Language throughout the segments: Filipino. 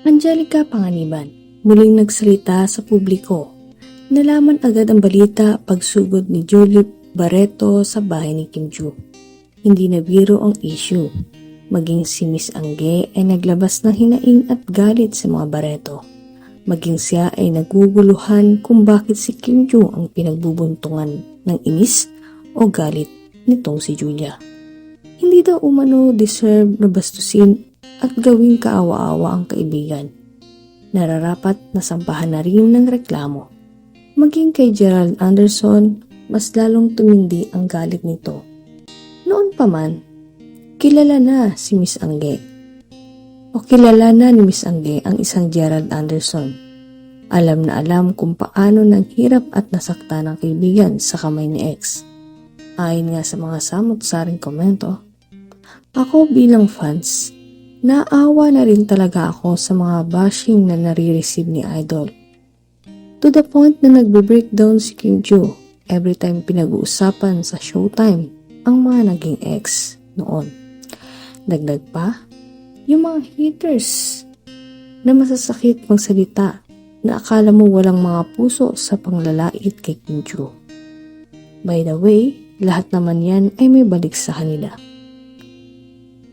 Angelica Panganiban, muling nagsalita sa publiko. Nalaman agad ang balita pagsugod ni Julie Barreto sa bahay ni Kim Joo. Hindi na biro ang issue. Maging si Miss Angge ay naglabas ng hinaing at galit sa mga Barreto. Maging siya ay naguguluhan kung bakit si Kim Joo ang pinagbubuntungan ng inis o galit nitong si Julia. Hindi daw umano deserve na bastusin at gawing kaawa-awa ang kaibigan. Nararapat na sampahan na rin ng reklamo. Maging kay Gerald Anderson, mas lalong tumindi ang galit nito. Noon pa man, kilala na si Miss Angge. O kilala na ni Miss Angge ang isang Gerald Anderson. Alam na alam kung paano nang hirap at nasakta ng kaibigan sa kamay ni ex. Ayon nga sa mga samot-saring komento, ako bilang fans, naawa na rin talaga ako sa mga bashing na nare-receive ni Idol. To the point na nagbe-breakdown si Kim Joo every time pinag-uusapan sa showtime ang mga naging ex noon. Dagdag pa, yung mga haters na masasakit magsalita na akala mo walang mga puso sa panglalait kay Kim Joo. By the way, lahat naman yan ay may balik sa kanila.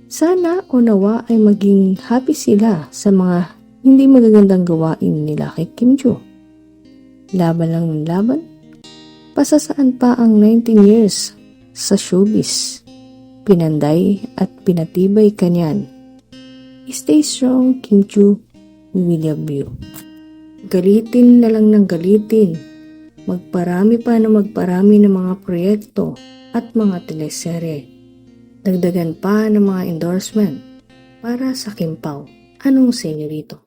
Sana o ay maging happy sila sa mga hindi magagandang gawain nila kay Kim Joo. Laban lang ng laban. Pasasaan pa ang 19 years sa showbiz. Pinanday at pinatibay kanyan. Stay strong, Kim Joo. We love you. Galitin na lang ng galitin. Magparami pa na magparami ng mga proyekto at mga teleserye. Dagdagan pa ng mga endorsement para sa Kim Pao. Anong sa inyo rito?